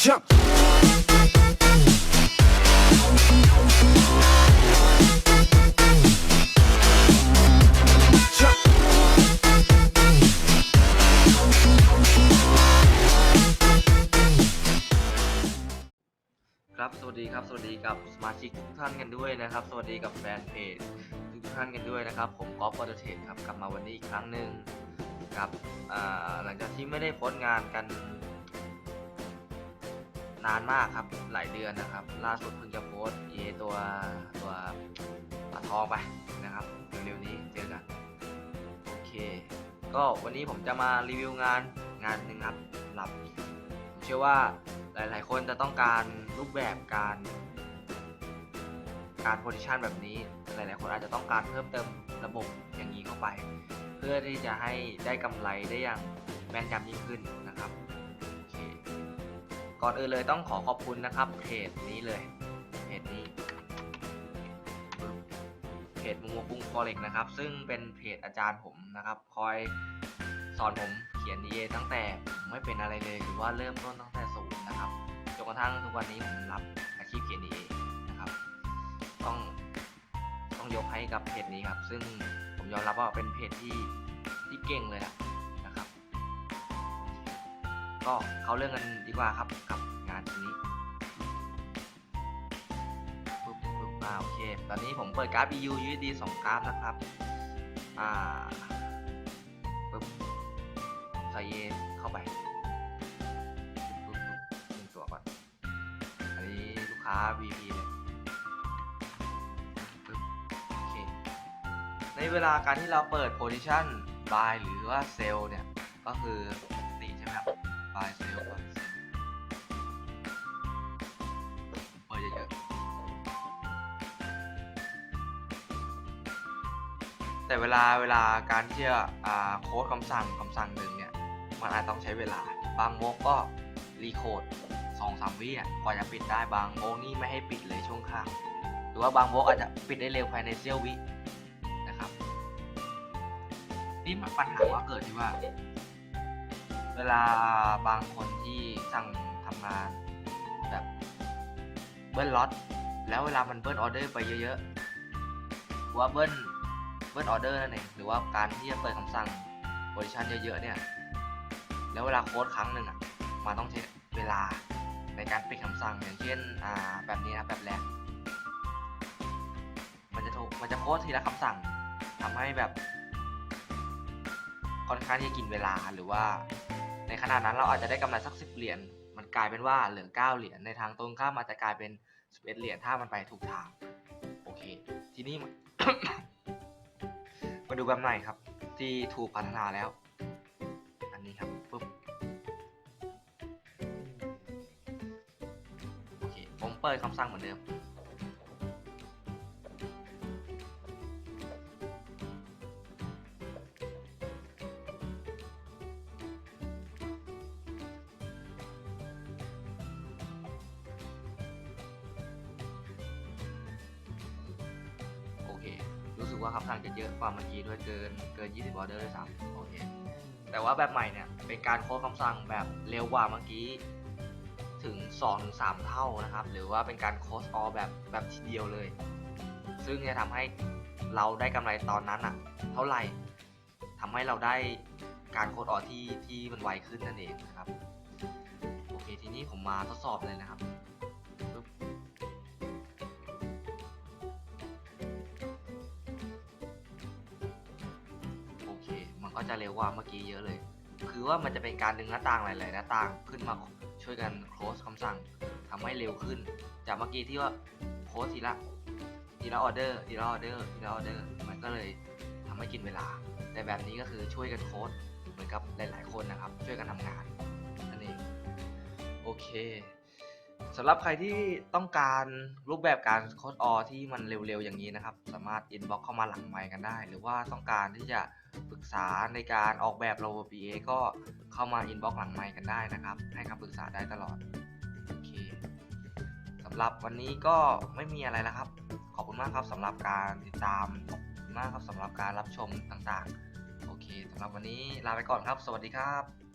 jump. ครับสวัสดีครับ สวัสดีกับสมาชิกทุกท่านกันด้วยนะครับ สวัสดีกับแฟนเพจทุกท่านกันด้วยนะครับ ผมกอล์ฟโอเตรเทนครับ กลับมาวันนี้อีกครั้งหนึ่งกับหลังจากที่ไม่ได้โพสต์งานกัน นานมากครับหลายเดือนนะครับ ล่าสุดเพิ่งจะโพสต์เอตัวตัวปลาทองไปนะครับเร็วๆนี้เจอกันโอเค ก็วันนี้ผมจะมารีวิวงานงานหนึ่งครับสำหรับผมเชื่อว่าหลายๆ คนจะต้องการรูปแบบการการโพซิชันแบบนี้หลายๆ คนอาจจะต้องการเพิ่มเติมระบบอย่างนี้เข้าไป เพื่อที่จะให้ได้กำไรได้อย่างแม่นยำยิ่งขึ้นนะครับ ก่อนอื่นเลยต้องขอขอบคุณนะครับเพจนี้เลยเพจนี้เพจมุงมกุ้งฟอเร็กนะครับ ซึ่งเป็นเพจอาจารย์ผมนะครับ คอยสอนผมเขียน DA ตั้งแต่ผมไม่เป็นอะไรเลยหรือว่าเริ่มต้นตั้งแต่ศูนย์นะครับจนกระทั่งทุกวันนี้ผมรับอาชีพเขียน DA นะครับ ต้องต้องยกให้กับเพจนี้ครับ ซึ่งผมยอมรับว่าเป็นเพจที่ที่เก่งเลยนะครับ ก็เขาเรื่องกันดีกว่าครับกับงานนี้ปุ๊บปุ๊บอ่าโอเค ตอนนี้ผมเปิดการ์ด BU USD 2กร์ดนะครับ อ่าปุ๊บใส่เยเข้าไปปุ๊บปุ๊บหนึ่งตัวก่อน อันนี้ลูกค้า VP เลยปึ๊บโอเค ในเวลาการที่เราเปิด position buy หรือว่า sell เนี่ย ก็คือนี่ใช่ไหมครับ buy sell buy sell เปิดเยอะๆแต่เวลาเวลาการที่จะอ่าโค้ดคำสั่งคำสั่งหนึ่งเนี่ยมันอาจต้องใช้เวลา บางโมกก็รีโคดสองสามวิอะกว่าจะปิดได้บางโมกนี่ไม่ให้ปิดเลยช่วงข้างหรือว่าบางโบล็อกอาจจะปิดได้เร็วภายในเสี้ยววินะครับนี่ปัญหาว่าเกิดที่ว่า วลาบางคนที่สั่งทำงานแบบเบิ้ลล็อตแล้วเวลามันเบิ้ลออเดอร์ไปเยอะๆหรือว่าเบิ้ลเบิ้ลออเดอร์นั่นเองหรือว่าการที่จะเปิดคำสั่งโพซิชันเยอะๆเนี่ยแล้วเวลาโค้ดครั้งหนึ่งอะมันต้องใช้เวลาในการปิดคำสั่งอย่างเช่นอ่าแบบนี้นะแบบแรกมันจะโทรมันจะโค้ดทีละคำสั่งทำให้แบบค่อนข้างที่จะกินเวลาหรือว่า ในขนาดนั้นเราอาจจะได้กำไรสักสิบเหรียญมันกลายเป็นว่าเหลือเก้าเหรียญในทางตรงข้ามอาจจะกลายเป็นสิบเอ็ดเหรียญถ้ามันไปถูกทางโอเค ทีนี้ มาดูแบบใหม่ครับ ที่ถูกพัฒนาแล้ว อันนี้ครับปุ๊บโอเคผมเปิดคำสั่งเหมือนเดิม สึกว่าคำสั่งจะเยอะกว่าเมื่อกี้ด้วยเกินเกิน 20ออเดอร์ด้วยซ้ำโอเคแต่ว่าแบบใหม่เนี่ยเป็นการโค้ดคำสั่งแบบเร็วกว่าเมื่อกี้ถึง2-3ถึงเท่านะครับ หรือว่าเป็นการโค้ดออแบบแบบทีเดียวเลย ซึ่งจะทำให้เราได้กำไรตอนนั้นอะเท่าไหร่ทำให้เราได้การโค้ดออที่ที่มันไวขึ้นนั่นเองนะครับโอเคทีนี้ผมมาทดสอบเลยนะครับ ก็จะเร็วกว่าเมื่อกี้เยอะเลย คือว่ามันจะเป็นการดึงหน้าต่างหลายๆหน้าต่างขึ้นมาช่วยกัน close คำสั่งทำให้เร็วขึ้น จากเมื่อกี้ที่ว่าโพสทีละทีละออเดอร์ทีละออเดอร์ทีละออเดอร์มันก็เลยทำให้กินเวลา แต่แบบนี้ก็คือช่วยกันโค้ดเหมือนกับหลาย ๆ คนนะครับ ช่วยกันทำงานนั่นเองโอเค สำหรับใครที่ต้องการรูปแบบการโค้ดออที่มันเร็วๆอย่างนี้นะครับ สามารถอินบ็อกเข้ามาหลังไมค์กันได้ หรือว่าต้องการที่จะปรึกษาในการออกแบบระบบ BA ก็เข้ามาอินบ็อกหลังไมค์กันได้นะครับ ให้คำปรึกษาได้ตลอดโอเคสำหรับวันนี้ก็ไม่มีอะไรแล้วครับ ขอบคุณมากครับสำหรับการติดตามขอบคุณมากครับสำหรับการรับชมต่างๆ โอเคสำหรับวันนี้ลาไปก่อนครับ สวัสดีครับ